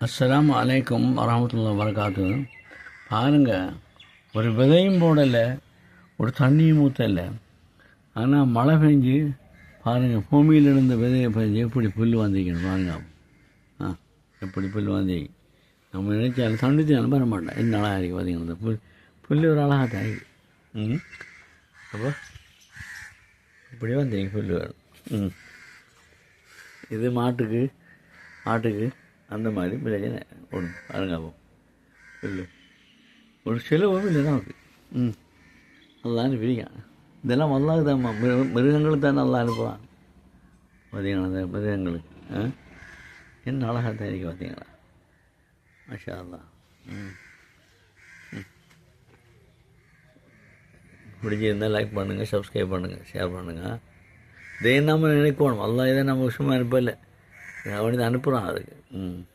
அஸ்லாம் அலைக்கும் வரமத்துல்லா வரகாத்து பாருங்க ஒரு விதையும் போடலை ஒரு தண்ணியும் ஊற்றலை ஆனால் மழை பெஞ்சு பாருங்கள் பூமியில் இருந்த விதையை பெஞ்சு எப்படி புல் வந்திக்கணும் பாருங்க. ஆ எப்படி புல் வந்தி. நம்ம நினைச்சாலும் தண்ணி தேவை வர மாட்டேன் என்ன அழகாக இருக்குது பார்த்தீங்கன்னா புல். புல் ஒரு அழகாக தான் ம். அப்போ இப்படி வந்தீங்க புல் வேணும். ம். இது மாட்டுக்கு ஆட்டுக்கு அந்த மாதிரி பிரச்சனை ஒன்று அப்போ இல்லை. ஒரு செலவும் இல்லை நமக்கு ம். நல்லா அனுப்பிடுங்க இதெல்லாம் அல்லாஹ் தான் மிருகங்களுக்கு தான் நல்லா அனுப்புவான். பார்த்தீங்களா மிருகங்களுக்கு ஆ? என்ன அழகாக தான் இருக்கு பார்த்தீங்களா மாஷா அல்லா ம். பிடிச்சிருந்தால் லைக் பண்ணுங்கள் சப்ஸ்கிரைப் பண்ணுங்கள் ஷேர் பண்ணுங்கள் இதே நம்ம நினைக்கணும். அல்லாஹ் இதை நம்ம விஷயமா அனுப்பலை அவனுக்கு அனுப்புகிறான் அதுக்கு. ம்.